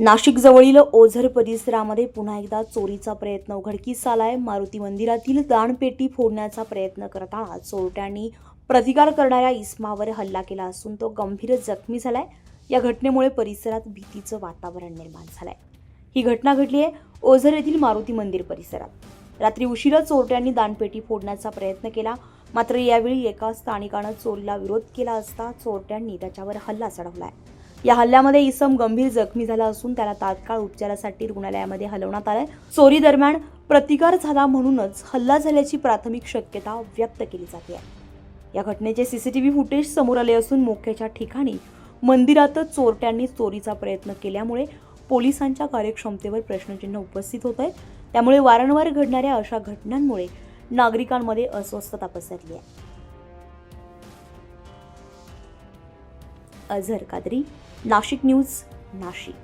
नाशिकजवळील ओझर परिसरामध्ये पुन्हा एकदा चोरीचा प्रयत्न. उघडकीस आलाय. मारुती मंदिरातील दानपेटी फोडण्याचा प्रयत्न करताना चोरट्यांनी प्रतिकार करणाऱ्या इस्मावर हल्ला केला असून तो गंभीर जखमी झालाय. या घटनेमुळे परिसरात भीतीचं वातावरण निर्माण झालंय. ही घटना घडली आहे ओझर येथील मारुती मंदिर परिसरात. रात्री उशिरा चोरट्यांनी दानपेटी फोडण्याचा प्रयत्न केला. मात्र यावेळी एका स्थानिकानं चोरीला विरोध केला असता चोरट्यांनी त्याच्यावर हल्ला चढवलाय. या हल्ल्यामध्ये इसम गंभीर जखमी झाला असून त्याला तात्काळ उपचारासाठी रुग्णालयामध्ये हलवण्यात आलंय. चोरी दरम्यान प्रतिकार झाला म्हणूनच हल्ला झाल्याची प्राथमिक शक्यता व्यक्त केली जाते. या घटनेचे सीसीटीव्ही फुटेज समोर आले असून मुख्याच्या ठिकाणी मंदिरातच चोरट्यांनी चोरीचा प्रयत्न केल्यामुळे पोलिसांच्या कार्यक्षमतेवर प्रश्नचिन्ह उपस्थित होत आहे त्यामुळे वारंवार घडणाऱ्या अशा घटनांमुळे नागरिकांमध्ये अस्वस्थता पसरली आहे. अझर कादरी नाशिक न्यूज नाशिक.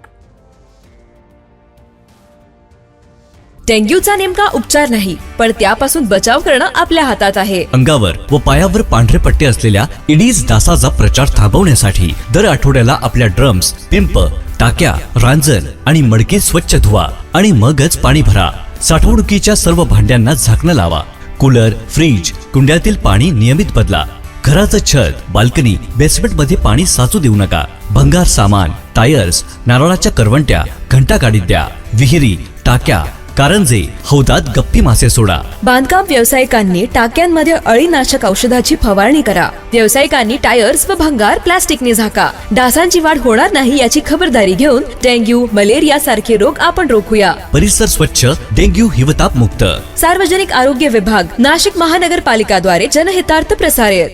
डेंग्यूचा नेमका उपचार नाही पण त्यापासून बचाव करणं आपल्या हातात आहे. अंगावर व पायावर पांढरे पट्टे असलेल्या इडीज डासाचा प्रचार थांबवण्यासाठी दर आठवड्याला आपल्या ड्रम्स पिंप टाक्या रांजण आणि मडके स्वच्छ धुवा आणि मगच पाणी भरा. साठवणुकीच्या सर्व भांड्यांना झाकणं लावा. कूलर फ्रीज कुंड्यातील पाणी नियमित बदला. घराचं छत बाल्कनी बेसमेंटमध्ये पाणी साचू देऊ नका. भंगार सामान टायर्स नारळाच्या करवंट्या घंटा गाडीत द्या. विहिरी टाक्या कारंजे हौदात गप्पी मासे सोडा. बांधकाम व्यावसायिकांनी टाक्यांमध्ये अळीनाशक औषधाची फवारणी करा. व्यावसायिकांनी टायर्स व भंगार प्लास्टिकने झाका. डासांची वाढ होणार नाही याची खबरदारी घेऊन डेंग्यू मलेरिया सारखे रोग आपण रोखूया. परिसर स्वच्छ डेंग्यू हिवताप मुक्त. सार्वजनिक आरोग्य विभाग नाशिक महानगरपालिकाद्वारे जनहितार्थ प्रसारित.